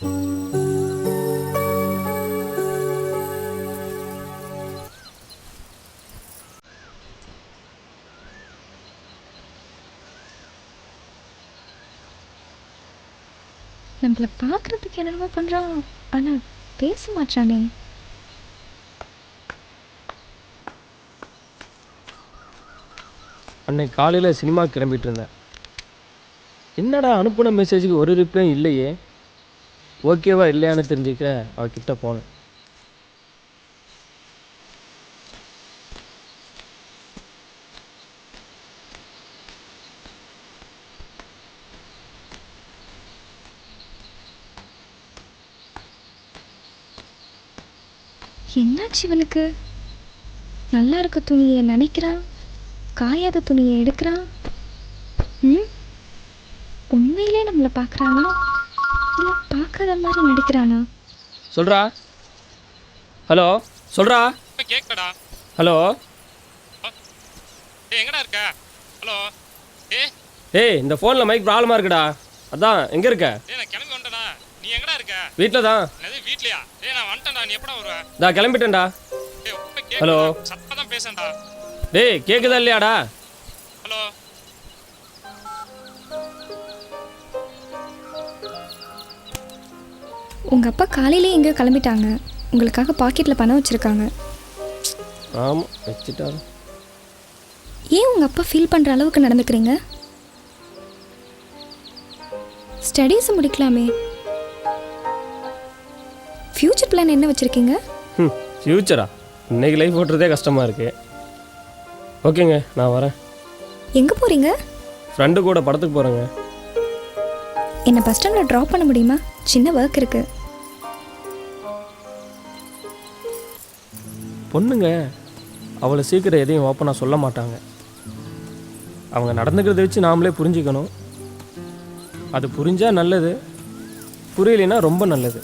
நம்மள பார்க்கறதுக்கு என்னென்னமோ பண்ணுறான் ஆனால் பேச மாட்டானே. அன்னைக்கு காலையில் சினிமா கிளம்பிட்டு இருந்தேன். என்னடா அனுப்பின மெசேஜுக்கு ஒரு ரிப்ளையும் இல்லையே? ஓகேவா இல்லையான்னு தெரிஞ்சுக்க அவகிட்ட போனேன். என்னாச்சு இவனுக்கு? நல்லா இருக்க துணியை நினைக்கிறான்? காயாத துணியை எடுக்கிறான்? ம்? உண்மையிலே நம்மளை பார்க்குறாங்களா இல்லை பார்க்காத மாதிரி நடிக்கிறானா. சொல்கிறா ஹலோ சொல்கிறா கேட்கடா ஹலோ. எங்கடா இருக்க? ஹலோ. ஏ ஏய் இந்த ஃபோனில் மைக் ப்ராப்ளமாக இருக்குடா. அதான் எங்கே இருக்க? ஏய் நான் கிளம்பி வந்துட்டேனா நீ எங்கடா இருக்க? வீட்டில் தான். என்னது வீட்லயா? ஏய் நான் வந்துட்டேன்டா. நீ எப்படா வருவ? நான் கிளம்பிட்டேன்டா. ஹலோ. கேட்கடா சத்தமா தான் பேசேன்டா டேய் கேட்குதா இல்லையாடா? ஹலோ. உங்கள் அப்பா காலையிலே எங்கேயோ கிளம்பிட்டாங்க. உங்களுக்காக பாக்கெட்டில் பணம் வச்சுருக்காங்க. ஆமாம் வச்சுட்டாரு. ஏன் உங்கள் அப்பா ஃபீல் பண்ணுற அளவுக்கு நடந்துக்கிறீங்க? ஸ்டடீஸை முடிக்கலாமே. ஃப்யூச்சர் பிளான் என்ன வச்சுருக்கீங்க? ம் ஃப்யூச்சரா இன்னைக்கு லைஃப் ஓட்டுறதே கஷ்டமாக இருக்கு. ஓகேங்க நான் வரேன். எங்கே போகிறீங்க ஃப்ரெண்டு கூட படத்துக்கு போகிறேங்க என்னை பஸ் ஸ்டாண்டில் ட்ராப் பண்ண முடியுமா? சின்ன ஒர்க் இருக்கு. பொண்ணுங்க அவளை சீக்கிரம் எதையும் ஓப்பனாக சொல்ல மாட்டாங்க. அவங்க நடந்துக்கிறத வச்சு நாமளே புரிஞ்சுக்கணும். அது புரிஞ்சால் நல்லது புரியலைன்னா ரொம்ப நல்லது.